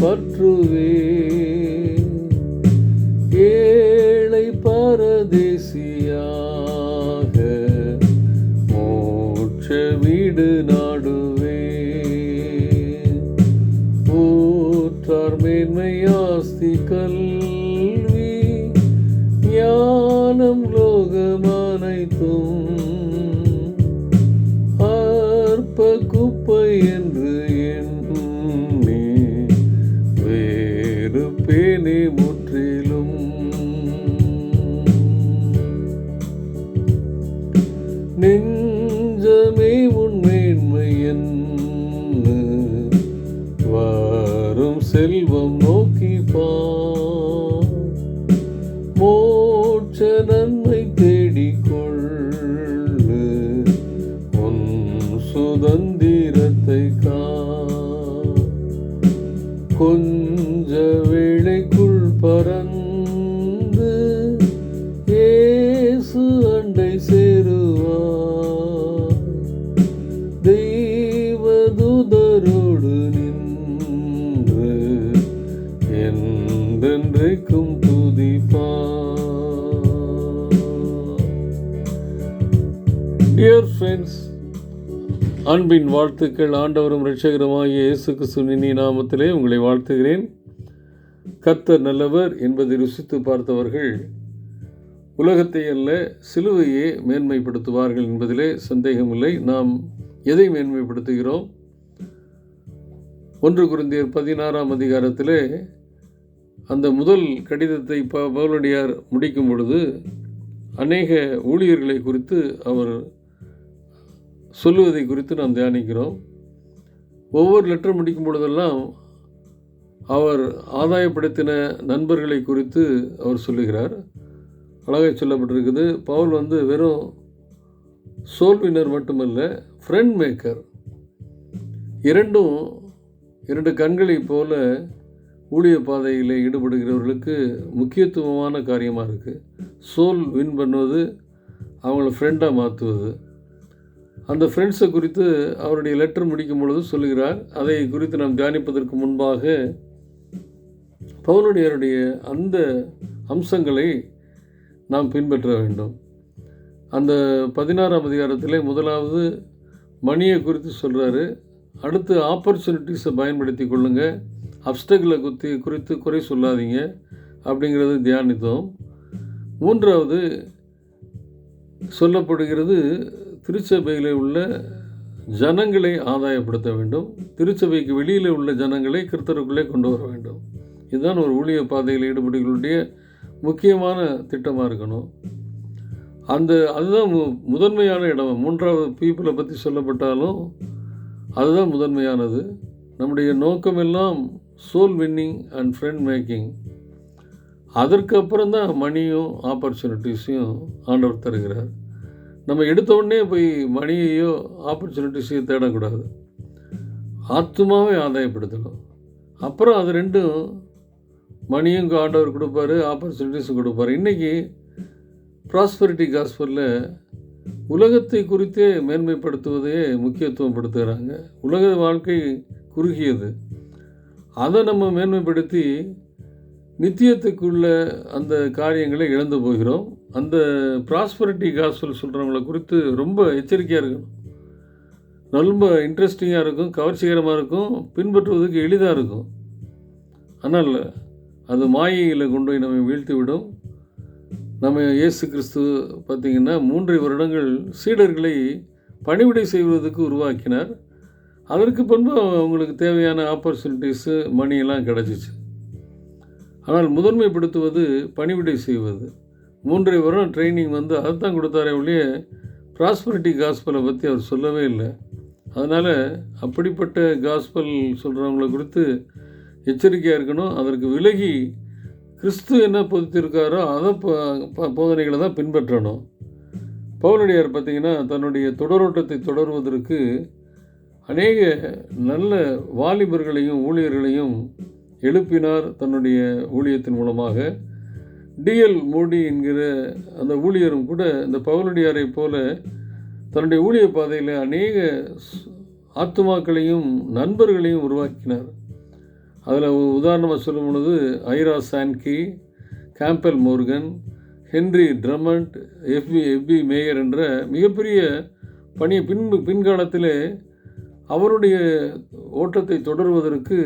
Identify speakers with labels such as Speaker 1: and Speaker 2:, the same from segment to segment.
Speaker 1: பற்றுவே. செல்வம் நோக்கி போற்ற நன்மை தேடிக்கொள் உன் சுதந்திரத்தை அன்பின் வாழ்த்துக்கள் ஆண்டவரும் இரட்சகருமாகிய இயேசு சுனினி நாமத்திலே உங்களை வாழ்த்துகிறேன். கத்தர் நல்லவர் என்பதை ருசித்து பார்த்தவர்கள் உலகத்தை அல்ல சிலுவையே மேன்மைப்படுத்துவார்கள் என்பதிலே சந்தேகமில்லை. நாம் எதை மேன்மைப்படுத்துகிறோம்? ஒன்று குருந்தியர் பதினாறாம் அதிகாரத்திலே அந்த முதல் கடிதத்தை ப பவுலடியார் முடிக்கும் பொழுது அநேக ஊழியர்களை குறித்து அவர் சொல்லுவதை குறித்து நாம் தியானிக்கிறோம். ஒவ்வொரு லெட்டர் முடிக்கும் பொழுதெல்லாம் அவர் ஆதாயப்படுத்தின நண்பர்களை குறித்து அவர் சொல்லுகிறார். அழகாக சொல்லப்பட்டிருக்குது பவுல் வந்து வெறும் சோல்வினர் மட்டுமல்ல ஃப்ரெண்ட் மேக்கர் இரண்டும் இரண்டு கண்களைப் போல ஊழிய பாதையில் ஈடுபடுகிறவர்களுக்கு முக்கியத்துவமான காரியமாக இருக்குது சோல் வின் பண்ணுவது அவங்கள ஃப்ரெண்டாக மாற்றுவது அந்த ஃப்ரெண்ட்ஸை குறித்து அவருடைய லெட்டர் முடிக்கும் பொழுது சொல்லுகிறார். அதை குறித்து நாம் தியானிப்பதற்கு முன்பாக பவுலுடையருடைய அந்த அம்சங்களை நாம் பின்பற்ற வேண்டும். அந்த பதினாறாம் அதிகாரத்திலே முதலாவது மணியை குறித்து சொல்கிறாரு அடுத்து ஆப்பர்ச்சுனிட்டிஸை பயன்படுத்தி கொள்ளுங்கள் அப்டகிளை குத்தி குறித்து குறை சொல்லாதீங்க அப்படிங்கிறது தியானித்தோம். மூன்றாவது சொல்லப்படுகிறது திருச்சபையில் உள்ள ஜனங்களை ஆதாயப்படுத்த வேண்டும். திருச்சபைக்கு வெளியில் உள்ள ஜனங்களை கிறிஸ்தருக்குள்ளே கொண்டு வர வேண்டும். இதுதான் ஒரு ஊழிய பாதையில் ஈடுபடுகளுடைய முக்கியமான திட்டமாக இருக்கணும். அந்த அதுதான் மு முதன்மையான இடம். மூன்றாவது பீப்புளை பற்றி சொல்லப்பட்டாலும் அதுதான் முதன்மையானது. நம்முடைய நோக்கமெல்லாம் soul winning and friend making அதற்கப்புறம் தான் மணியும் ஆப்பர்ச்சுனிட்டிஸையும் ஆண்டவர் தருகிறார். நம்ம எடுத்த உடனே போய் மணியையோ ஆப்பர்ச்சுனிட்டிஸையோ தேடக்கூடாது. ஆத்மாவே ஆதாயப்படுத்தணும். அப்புறம் அது ரெண்டும் மணியும் ஆண்டவர் கொடுப்பாரு ஆப்பர்ச்சுனிட்டிஸும் கொடுப்பாரு. இன்றைக்கி ப்ராஸ்பரிட்டி காஸ்பரில் உலகத்தை குறித்தே மேன்மைப்படுத்துவதையே முக்கியத்துவம் படுத்துகிறாங்க உலக வாழ்க்கை குறுகியது. அதை நம்ம மேன்மைப்படுத்தி நித்தியத்துக்குள்ள அந்த காரியங்களை இழந்து போகிறோம். அந்த ப்ராஸ்பரிட்டி காசல் சொல்கிறவங்கள குறித்து ரொம்ப எச்சரிக்கையாக இருக்கணும். ரொம்ப இன்ட்ரெஸ்டிங்காக இருக்கும் கவர்ச்சிகரமாக இருக்கும் பின்பற்றுவதற்கு எளிதாக இருக்கும். ஆனால் அது மாயையில் கொண்டு போய் நம்ம வீழ்த்தி விடும். நம்ம இயேசு கிறிஸ்து பார்த்திங்கன்னா மூன்று வருடங்கள் சீடர்களை பணிவிடை செய்வதற்கு உருவாக்கினார். அதற்கு பின்பு அவங்களுக்கு தேவையான ஆப்பர்ச்சுனிட்டிஸு மணியெல்லாம் கிடச்சிச்சு. ஆனால் முதன்மைப்படுத்துவது பணிவிடை செய்வது. மூன்றரை வருடம் ட்ரைனிங் வந்து அதைத்தான் கொடுத்தாரே ஒழிய ப்ராஸ்பரிட்டி காஸ்பலை பற்றி அவர் சொல்லவே இல்லை. அதனால் அப்படிப்பட்ட காஸ்பல் சொல்கிறவங்கள குறித்து எச்சரிக்கையாக இருக்கணும். அதற்கு விலகி கிறிஸ்து என்ன பொறுத்திருக்காரோ அதை போதனைகளை தான் பின்பற்றணும். பவுலடியார் பார்த்திங்கன்னா தன்னுடைய தொடரோட்டத்தை தொடர்வதற்கு அநேக நல்ல வாலிபர்களையும் ஊழியர்களையும் எழுப்பினார் தன்னுடைய ஊழியத்தின் மூலமாக. டிஎல் மோடி என்கிற அந்த ஊழியரும் கூட இந்த பவுலடியாரை போல தன்னுடைய ஊழிய பாதையில் அநேக ஆத்துமாக்களையும் நண்பர்களையும் உருவாக்கினார். அதில் உதாரணமாக சொல்லும் பொழுது Ira Sankey Campbell Morgan Henry Drummond F B F B Meyer என்ற மிகப்பெரிய பணியை பின் பின்காலத்திலே அவருடைய ஓட்டத்தை தொடர்வதற்கு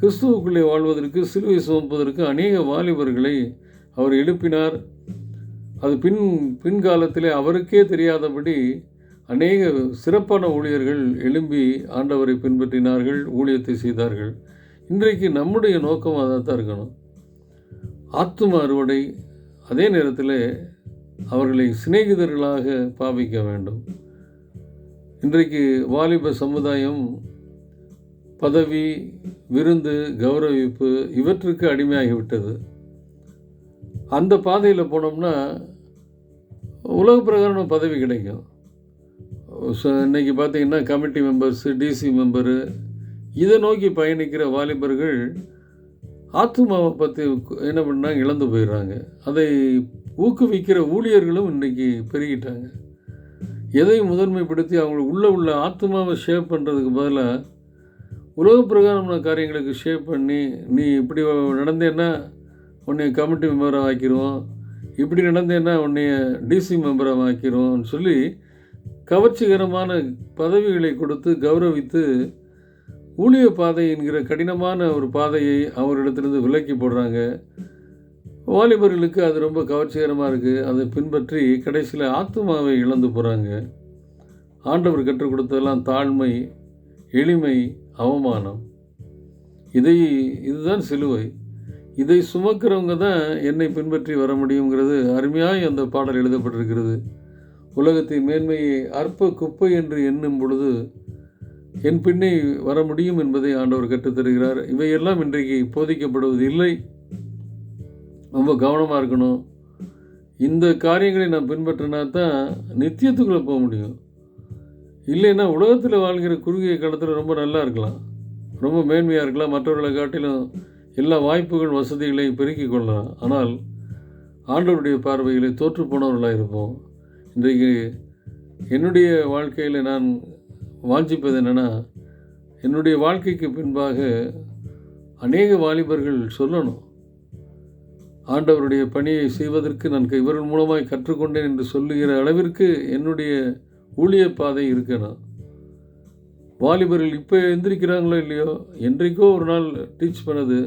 Speaker 1: கிறிஸ்துவுக்குள்ளே வாழ்வதற்கு சிலுவை சுமப்பதற்கு அநேக வாலிபர்களை அவர் எழுப்பினார். அது பின் பின்காலத்திலே அவருக்கே தெரியாதபடி அநேக சிறப்பான ஊழியர்கள் எழும்பி ஆண்டவரை பின்பற்றினார்கள் ஊழியத்தை செய்தார்கள். இன்றைக்கு நம்முடைய நோக்கம் அதாக தான் இருக்கணும். ஆத்தும அறுவடை அதே நேரத்தில் அவர்களை சிநேகிதர்களாக பாவிக்க வேண்டும். இன்றைக்கு வாலிப சமுதாயம் பதவி விருந்து கௌரவிப்பு இவற்றுக்கு அடிமையாகிவிட்டது. அந்த பாதையில் போனோம்னா உலக பிரகாரம் பதவி கிடைக்கும். ஸோ இன்றைக்கி பார்த்தீங்கன்னா கமிட்டி மெம்பர்ஸு டிசி மெம்பரு இதை நோக்கி பயணிக்கிற வாலிபர்கள் ஆத்துமாவை பற்றி என்ன பண்ணாங்க இழந்து போயிடுறாங்க. அதை ஊக்குவிக்கிற ஊழியர்களும் இன்றைக்கி பெருகிட்டாங்க. எதையும் முதன்மைப்படுத்தி அவங்களுக்கு உள்ளே உள்ள ஆத்மாவை ஷேப் பண்ணுறதுக்கு பதிலாக உலக பிரகாரமான காரியங்களுக்கு ஷேப் பண்ணி நீ இப்படி நடந்தேன்னா உன்னை கமிட்டி மெம்பராக ஆக்கிடுவோம் இப்படி நடந்தேன்னா உன்னைய டிசி மெம்பராக ஆக்கிடுவோம்னு சொல்லி கவர்ச்சிகரமான பதவிகளை கொடுத்து கௌரவித்து ஊழிய பாதை என்கிற கடினமான ஒரு பாதையை அவரிடத்திலிருந்து விலக்கி போடுறாங்க. வாலிபர்களுக்கு அது ரொம்ப கவர்ச்சிகரமாக இருக்குது அதை பின்பற்றி கடைசியில் ஆத்மாவை இழந்து போகிறாங்க ஆண்டவர் கற்றுக் கொடுத்ததெல்லாம் தாழ்மை எளிமை அவமானம். இதை இதுதான் சிலுவை. இதை சுமக்கிறவங்க தான் என்னை பின்பற்றி வர முடியுங்கிறது அருமையாக அந்த பாடல் எழுதப்பட்டிருக்கிறது. உலகத்தின் மேன்மையை அற்ப குப்பை என்று எண்ணும் பொழுது என் பின்னே வர முடியும் என்பதை ஆண்டவர் கற்றுத்தருகிறார் இவையெல்லாம் இன்றைக்கு போதிக்கப்படுவது இல்லை ரொம்ப கவனமாக இருக்கணும். இந்த காரியங்களை நான் பின்பற்றினா தான் நித்தியத்துக்குள்ளே போக முடியும். இல்லைன்னா உலகத்தில் வாழ்கிற குறுகிய காலத்தில் ரொம்ப நல்லா இருக்கலாம். ரொம்ப மேன்மையாக இருக்கலாம். மற்றவர்களை காட்டிலும் எல்லா வாய்ப்புகள் வசதிகளையும் பெருக்கிக் கொள்ளலாம். ஆனால் ஆண்டவருடைய பார்வைகளை தோற்று போனவர்களாக இருப்போம். இன்றைக்கு என்னுடைய வாழ்க்கையில் நான் வாஞ்சிப்பது என்னென்னா என்னுடைய வாழ்க்கைக்கு பின்பாக அநேக வாலிபர்கள் சொல்லணும். ஆண்டவருடைய பணியை செய்வதற்கு நான் இவர்கள் மூலமாய் கற்றுக்கொண்டேன் என்று சொல்லுகிற அளவிற்கு என்னுடைய ஊழிய பாதை இருக்கணும். வாலிபர்கள் இப்போ எந்திரிக்கிறாங்களோ இல்லையோ என்றைக்கோ ஒரு நாள் டீச் பண்ணது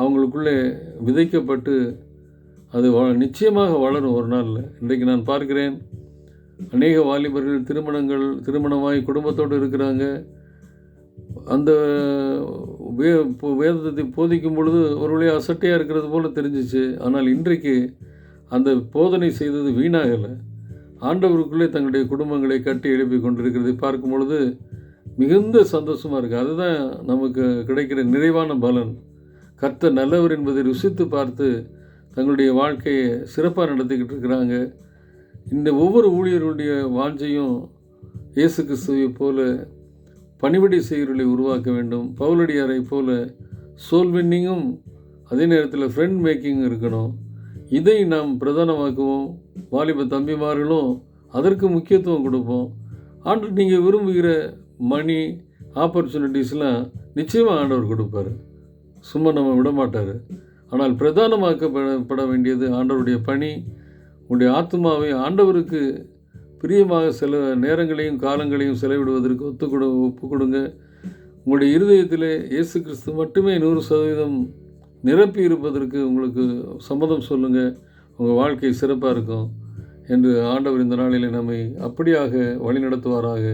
Speaker 1: அவங்களுக்குள்ளே விதைக்கப்பட்டு அது வ நிச்சயமாக வளரும் ஒரு நாளில். இன்றைக்கு நான் பார்க்கிறேன் அநேக வாலிபர்கள் திருமணங்கள் திருமணமாகி குடும்பத்தோடு இருக்கிறாங்க. அந்த வே வேதத்தை போதிக்கும் பொழுது ஒரு வழியாக அசட்டையாக இருக்கிறது போல் தெரிஞ்சிச்சு. ஆனால் இன்றைக்கு அந்த போதனை செய்தது வீணாகலை. ஆண்டவருக்குள்ளே தங்களுடைய குடும்பங்களை கட்டி எழுப்பி கொண்டிருக்கிறதை பார்க்கும் பொழுது மிகுந்த சந்தோஷமாக இருக்குது அதுதான் நமக்கு கிடைக்கிற நிறைவான பலன். கர்த்த நல்லவர் என்பதை ருசித்து பார்த்து தங்களுடைய வாழ்க்கையை சிறப்பாக நடத்திக்கிட்டு இருக்கிறாங்க. இந்த ஒவ்வொரு ஊழியர்களுடைய வாஞ்சையும் இயேசு கிறிஸ்துவை போல பணிபடி செய்கிறவர்களை உருவாக்க வேண்டும். பவுலடியாரை போல சோல் வின்னிங்கும் அதே நேரத்தில் ஃப்ரெண்ட் மேக்கிங் இருக்கணும். இதை நாம் பிரதானமாக்குவோம். வாலிப தம்பிமார்களும் அதற்கு முக்கியத்துவம் கொடுப்போம். ஆண்டு நீங்கள் விரும்புகிற மணி ஆப்பர்ச்சுனிட்டிஸ்லாம் நிச்சயமாக ஆண்டவர் கொடுப்பார். சும்மா நம்ம விட மாட்டார் ஆனால் பிரதானமாக்கப்பட வேண்டியது ஆண்டவருடைய பணி. உங்களுடைய ஆத்மாவை ஆண்டவருக்கு பிரியமாக சில நேரங்களையும் காலங்களையும் செலவிடுவதற்கு ஒத்து கொடு ஒப்பு கொடுங்க உங்களுடைய இருதயத்தில் இயேசு கிறிஸ்து மட்டுமே நூறு சதவீதம் நிரப்பி இருப்பதற்கு உங்களுக்கு சம்மதம் சொல்லுங்கள் உங்கள் வாழ்க்கை சிறப்பாக இருக்கும் என்று ஆண்டவர் இந்த நாளில் நம்மை அப்படியாக வழிநடத்துவாராக.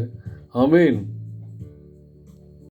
Speaker 1: அமேன்